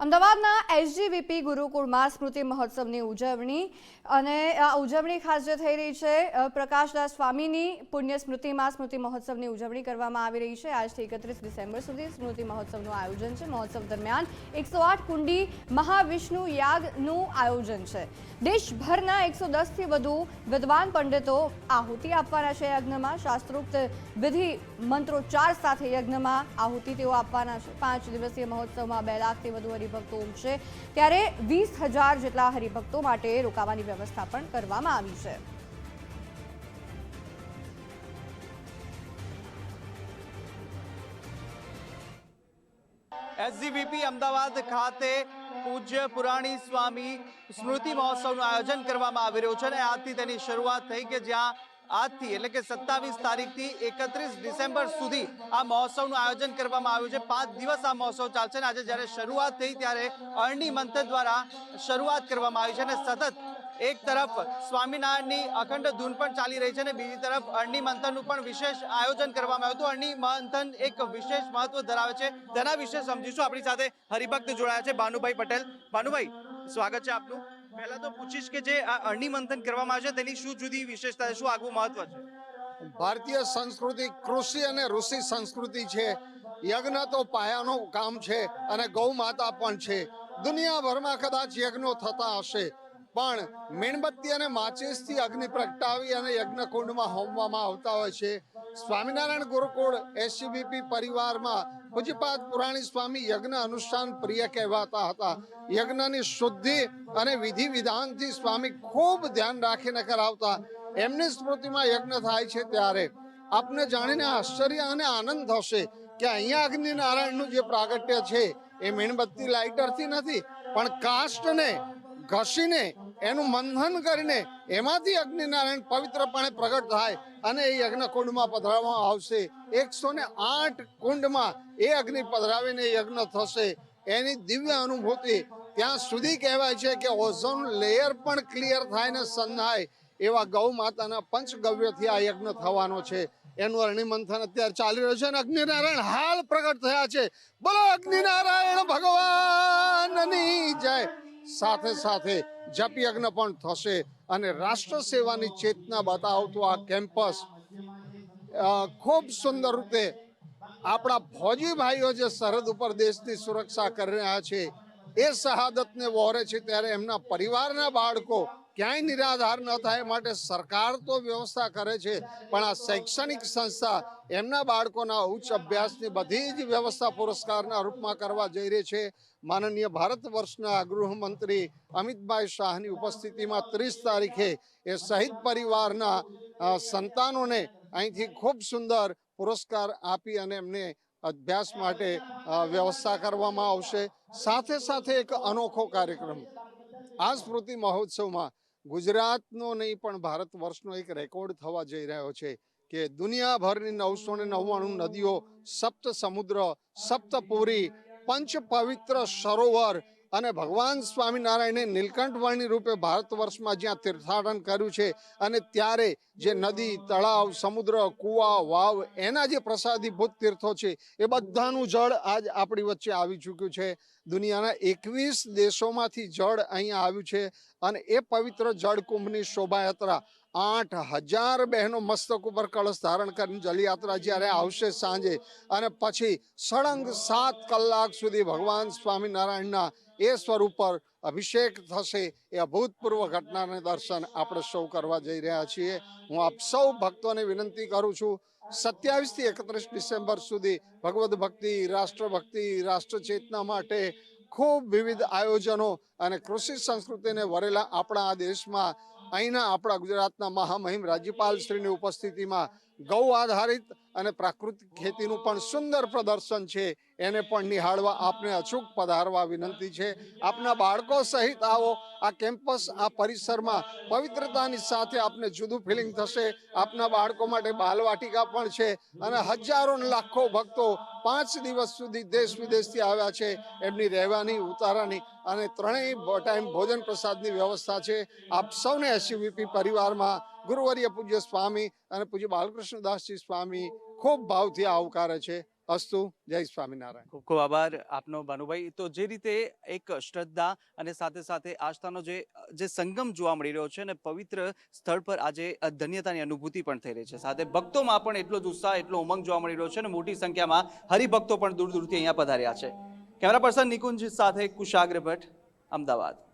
અમદાવાદના એસજીવીપી ગુરુકુળમાં સ્મૃતિ મહોત્સવની ઉજવણી અને આ ઉજવણી ખાસ જે થઈ રહી છે પ્રકાશદાસ સ્વામીની પુણ્ય સ્મૃતિમાં સ્મૃતિ મહોત્સવની ઉજવણી કરવામાં આવી રહી છે. આજથી એકત્રીસ ડિસેમ્બર સુધી સ્મૃતિ મહોત્સવનું આયોજન છે. મહોત્સવ દરમિયાન એકસો આઠ કુંડી મહાવિષ્ણુ યાગનું આયોજન છે. દેશભરના એકસો દસથી વધુ વિદ્વાન પંડિતો આહુતિ આપવાના છે યજ્ઞમાં. શાસ્ત્રોક્ત વિધિ મંત્રોચ્ચાર સાથે યજ્ઞમાં આહુતિ તેઓ આપવાના છે. પાંચ દિવસીય મહોત્સવમાં બે લાખથી વધુ હરિભક્તો ઉમશે ત્યારે વીસ હજાર જેટલા હરિભક્તો માટે રોકાવાની વ્યવસ્થા પણ કરવામાં આવી છે. એસજીવીપી અમદાવાદ ખાતે પૂજ્ય પુરાણી સ્વામી સ્મૃતિ મહોત્સવનું આયોજન કરવામાં આવી રહ્યું છે અને આજથી તેની શરૂઆત થઈ કે જ્યાં આજથી એટલે કે સત્તાવીસ તારીખથી એકત્રીસ ડિસેમ્બર સુધી આ મહોત્સવનું આયોજન કરવામાં આવ્યું છે. પાંચ દિવસ આ મહોત્સવ ચાલશે અને આજે જ્યારે શરૂઆત થઈ ત્યારે અરણી મંથન દ્વારા શરૂઆત કરવામાં આવી છે અને સતત એક તરફ સ્વામિનારાયણની અખંડ ધૂન પણ ચાલી રહી છે અને બીજી તરફ અરણી મંથનનું પણ વિશેષ આયોજન કરવામાં આવ્યું હતું. અરણી મંથન એક વિશેષ મહત્વ ધરાવે છે. તેના વિશે સમજીશું. આપણી સાથે હરિભક્ત જોડાયા છે. ભાનુભાઈ પટેલ. ભાનુભાઈ, સ્વાગત છે આપનું. પહેલા તો પૂછીશ કે જે આ અરણી મંથન કરવામાં આવે છે, તેની શું જુદી વિશેષતા છે, શું આગવું મહત્વ છે? ભારતીય સંસ્કૃતિ, કૃષિ અને ઋષિ સંસ્કૃતિ છે. યજ્ઞ તો પાયાનું કામ છે અને ગૌ માતા પણ છે. દુનિયાભરમાં કદાચ યજ્ઞો થતા હશે. પણ મીણબત્તી અને માચિસથી અગ્નિ પ્રગટાવી અને યજ્ઞ કુંડમાં હોમવામાં આવતા હોય છે. સ્વામિનારાયણ ગુરુકુળ એસસીબીપી પરિવારમાં પૂજ્યપાદ પુરાણી સ્વામી યજ્ઞ અનુષ્ઠાન પ્રિય કહેવાતા હતા. યજ્ઞની શુદ્ધિ અને વિધિ વિધાનથી સ્વામી ખૂબ ધ્યાન રાખીને કરાવતા. એમની સ્મૃતિમાં યજ્ઞ થાય છે ત્યારે. આપને જાણીને આશ્ચર્ય અને આનંદ થશે કે અહીંયા અગ્નિનારાયણનું જે પ્રાગટ્ય છે, એ મીણબત્તી લાઇટરથી નથી, પણ કાષ્ટને ઘસીને, એનું મંથન કરીને એમાંથી અગ્નિનારાયણ પવિત્રપણે પ્રગટ થાય અને એ યજ્ઞ કુંડમાં પધરાવવામાં આવશે. એકસો ને આઠ કુંડમાં એ અગ્નિ પધરાવીને યજ્ઞ થશે. એની દિવ્ય અનુભૂતિ ત્યાં સુધી કહેવાય છે કે ઓઝોન લેયર પણ ક્લિયર થાય ને સંધાય એવા ગૌ માતાના પંચગવ્યથી આ યજ્ઞ થવાનો છે. એનું અરણી અત્યારે ચાલી રહ્યું છે અને અગ્નિનારાયણ હાલ પ્રગટ થયા છે. બોલો અગ્નિનારાયણ ભગવાનની જય. સાથે સાથે જપ યજ્ઞ પણ થશે અને રાષ્ટ્ર સેવાની ચેતના બતાવતું આ કેમ્પસ ખૂબ સુંદર રીતે આપણા ફૌજી ભાઈઓ જે સરહદ ઉપર દેશની સુરક્ષા કરી રહ્યા છે એ શહાદતને વહોરે છે ત્યારે એમના પરિવારના બાળકો ક્યાંય નિરાધાર ન થાય માટે સરકાર તો વ્યવસ્થા કરે છે, પણ આ શૈક્ષણિક સંસ્થા એમના બાળકોના ઉચ્ચ અભ્યાસની બધી જ વ્યવસ્થા પુરસ્કારના રૂપમાં કરવા જઈ રહી છે. માનનીય ભારત વર્ષના ગૃહમંત્રી અમિતભાઈ શાહની ઉપસ્થિતિમાં ત્રીસ તારીખે એ શહીદ પરિવારના સંતાનોને અહીંથી ખૂબ સુંદર પુરસ્કાર આપી અને એમને અભ્યાસ માટે વ્યવસ્થા કરવામાં આવશે. સાથે સાથે એક અનોખો કાર્યક્રમ. આ સ્મૃતિ મહોત્સવમાં ગુજરાતનો નહીં, પણ ભારત વર્ષનો એક રેકોર્ડ થવા જઈ રહ્યો છે કે દુનિયાભરની નવસો ને નવ્વાણું નદીઓ, સપ્ત સમુદ્ર સપ્તપુરી પંચ પવિત્ર સરોવર અને ભગવાન સ્વામિનારાયણે નીલકંઠવર્ણી રૂપે ભારત વર્ષમાં જ્યાં તીર્થાટન કર્યું છે અને ત્યારે જે નદી, તળાવ, સમુદ્ર, કુવા, વાવ, એના જે પ્રસાદીભૂત તીર્થો છે, એ બધાનું જળ આજ આપણી વચ્ચે આવી ચૂક્યું છે. દુનિયાના એકવીસ દેશોમાંથી જળ અહીંયા આવ્યું છે અને એ પવિત્ર જળકુંભની શોભાયાત્રા આઠ હજાર બહેનો મસ્તક ઉપર કળશ ધારણ કરીને જલયાત્રા જ્યારે આવશે સાંજે અને પછી સળંગ સાત કલાક સુધી ભગવાન સ્વામિનારાયણના એ સ્વરૂપ પર અભિષેક થશે એ અભૂતપૂર્વ ઘટનાને દર્શન આપણે સૌ કરવા જઈ રહ્યા છીએ. હું આપ સૌ ભક્તોને વિનંતી કરું છું સત્યાવીસથી એકત્રીસ ડિસેમ્બર સુધી ભગવદ ભક્તિ, રાષ્ટ્રભક્તિ, રાષ્ટ્રચેતના માટે ખૂબ વિવિધ આયોજનો અને કૃષિ સંસ્કૃતિને વરેલા આપણા આ દેશમાં અહીંના આપણા ગુજરાતના મહામહિમ રાજ્યપાલ શ્રીની ઉપસ્થિતિમાં ગૌ આધારિત અને પ્રાકૃતિક ખેતીનું પણ સુંદર પ્રદર્શન છે. એને પણ નિહાળવા આપને અચૂક પધારવા વિનંતી છે. આપના બાળકો સહિત આવો આ કેમ્પસ, આ પરિસરમાં પવિત્રતાની સાથે આપને જુદું ફિલિંગ થશે. આપના બાળકો માટે બાલવાટિકા પણ છે અને હજારો લાખો ભક્તો પાંચ દિવસ સુધી દેશ વિદેશથી આવ્યા છે. એમની રહેવાની, ઉતારાની અને ત્રણેય ટાઈમ ભોજન પ્રસાદની વ્યવસ્થા છે. આપ સૌને એસયુવીપી પરિવારમાં ગુરુવર્ય પૂજ્ય સ્વામી અને પૂજ્ય બાલકૃષ્ણદાસજી સ્વામી ખૂબ ભાવથી આવકારે છે. અસ્તુ, જય સ્વામિનારાયણ. ખૂબ ખૂબ આભાર આપનો ભાનુભાઈ. તો જે રીતે એક શ્રદ્ધા અને સાથે સાથે આસ્થાનો જે જે સંગમ જોવા મળી રહ્યો છે અને પવિત્ર સ્થળ પર આજે ધન્યતાની અનુભૂતિ પણ થઈ રહી છે. સાથે ભક્તોમાં પણ એટલો જ ઉત્સાહ, એટલો ઉમંગ જોવા મળી રહ્યો છે અને મોટી સંખ્યામાં હરિભક્તો પણ દૂર દૂરથી અહીંયા પધાર્યા છે. કેમેરા પર્સન નિકુંજ સાથે કુશાગ્ર ભટ્ટ, અમદાવાદ.